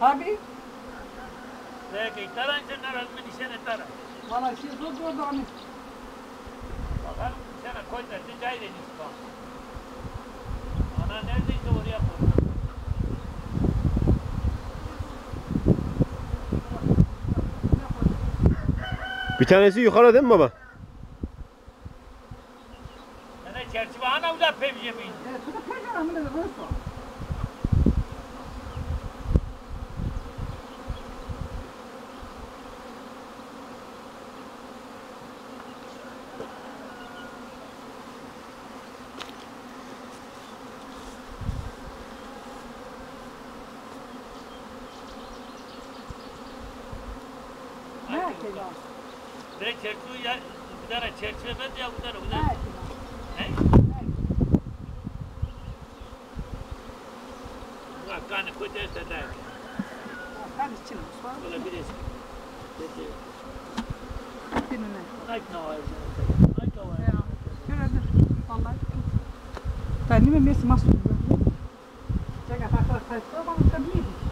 Abi. Peki, taran sen arasını nişan et taran. Valla şey zor zor da hani. Bakalım sana koy da. Ana neredeyse oraya koy. Bir tanesi yukarı değil mi baba? Ana çerçeve ana uda pevce miydi? Evet, bu da penceremde de böyle sor. मेरे छेटू या उधर है छेटवे में या उधर उधर। हाँ। हैं। का कान कुछ ऐसा था कान चिन बोले बिरेस देते किन ने लाइक नो लाइक नो या फिर अदर वाला तानी में मैं समझ सकता हूँ? जगह फाकर फाकर तो बात कर ली